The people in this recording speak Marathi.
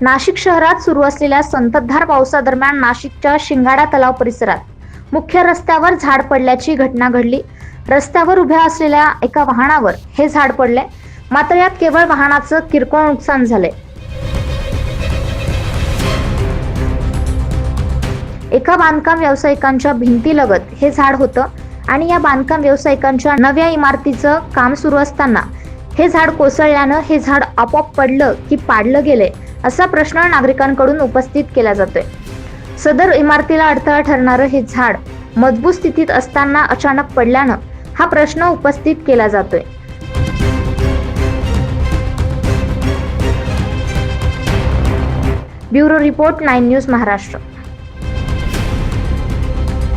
नाशिक शहरात सुरू असलेल्या संततधार पावसादरम्यान नाशिकच्या शिंगाडा तलाव परिसरात मुख्य रस्त्यावर झाड पडल्याची घटना घडली. रस्त्यावर उभ्या असलेल्या एका वाहनावर हे झाड पडले. मात्र यात केवळ वाहनाचं किरकोळ नुकसान झाले एका बांधकाम व्यावसायिकांच्या भिंतीलगत हे झाड होतं आणि या बांधकाम व्यावसायिकांच्या नव्या इमारतीचं काम सुरू असताना हे झाड कोसळल्यानं हे झाड आपोआप पडलं की पाडलं गेले असा प्रश्न नागरिकांकडून उपस्थित केला जातोय. सदर इमारतीला अडथळा ठरणारं हे झाड मजबूत स्थितीत असताना अचानक पडल्यानं हा प्रश्न उपस्थित केला जातोय. Bureau report nine news Maharashtra.